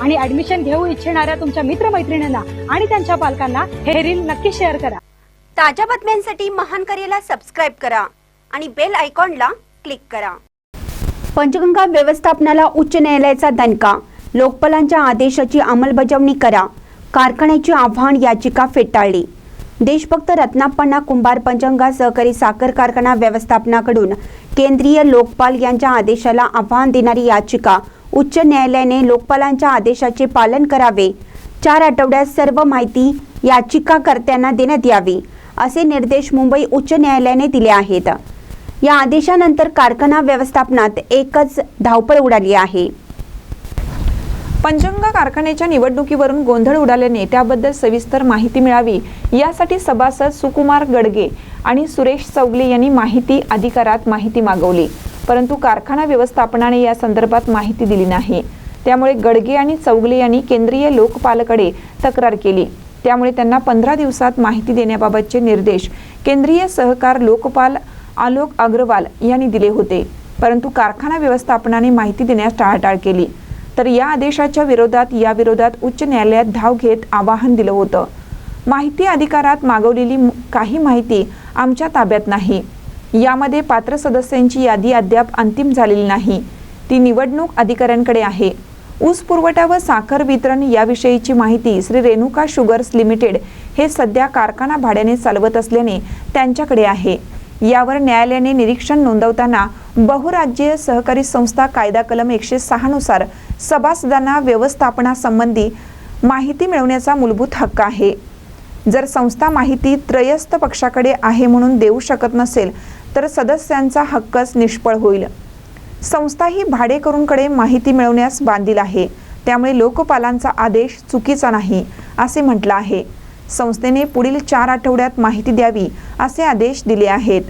आणि ऍडमिशन घेऊ इच्छिणाऱ्या तुमच्या मित्रमैत्रिणींना आणि त्यांच्या पालकांना हे रील नक्की शेअर करा. ताज्या बातम्यांसाठी महान करेला सबस्क्राईब करा आणि बेल आयकॉनला क्लिक करा. पंचगंगा व्यवस्थापनाला उच्च न्यायालयाचा दणका. लोकपालांच्या आदेशाची अंमलबजावणी करा. कारखान्याची आव्हान याचिका फेटाळली. देशभक्त रत्नाप्पण्णा कुंभार पंचगंगा सहकारी साखर कारखाना व्यवस्थापनाकडून केंद्रीय लोकपाल यांच्या आदेशाला आव्हान देणारी याचिका उच्च न्यायालयाने लोकपालांच्या आदेशाचे पालन करावे. चार आठवड्यात सर्व माहिती याचिकाकर्त्यांना देण्यात यावी असे निर्देश मुंबई उच्च न्यायालयाने दिले आहेत. या आदेशानंतर कारखाना व्यवस्थापनात एकच धावपळ उडाली आहे. पंचंग कारखान्याच्या निवडणुकीवरून गोंधळ उडाल्याने त्याबद्दल सविस्तर माहिती मिळावी यासाठी सभासद सुकुमार गडगे आणि सुरेश चौगले यांनी माहिती अधिकारात माहिती मागवली. परंतु कारखाना व्यवस्थापनाने या संदर्भात माहिती दिली नाही. त्यामुळे गडगे आणि चौगले यांनी केंद्रीय लोकपालकडे तक्रार केली. त्यामुळे त्यांना पंधरा दिवसात माहिती देण्याबाबतचे निर्देश केंद्रीय सहकार लोकपाल आलोक अग्रवाल यांनी दिले होते. परंतु कारखाना व्यवस्थापनाने माहिती देण्यास टाळाटाळ केली. तर या आदेशाच्या विरोधात या विरोधात उच्च न्यायालयात धाव घेत आवाहन दिलं होतं. माहिती अधिकारात मागवलेली काही माहिती आमच्या ताब्यात नाही. यामध्ये पात्र सदस्यांची यादी अद्याप अंतिम झालेली नाही. ती निवडणूक अधिकाऱ्यांकडे आहे. ऊस पुरवठा व साखर वितरण याविषयीची माहिती श्री रेणुका शुगर्स लिमिटेड हे सध्या कारखाना भाड्याने चालवत असल्याने त्यांच्याकडे आहे. यावर न्यायालयाने निरीक्षण नोंदवताना बहुराज्यीय सहकारी संस्था कायदा कलम एकशे सहानुसार सभासदांना व्यवस्थापनासंबंधी माहिती मिळवण्याचा मूलभूत हक्क आहे. जर संस्था माहिती त्रयस्थ पक्षाकडे आहे म्हणून देऊ शकत नसेल तर सदस्यांचा हक्कच निष्फळ होईल. संस्था ही भाडेकरूंकडे माहिती मिळवण्यास बांधील आहे. त्यामुळे लोकपालांचा आदेश चुकीचा नाही असे म्हटलं आहे. संस्थेने पुढील चार आठवड्यात माहिती द्यावी असे आदेश दिले आहेत.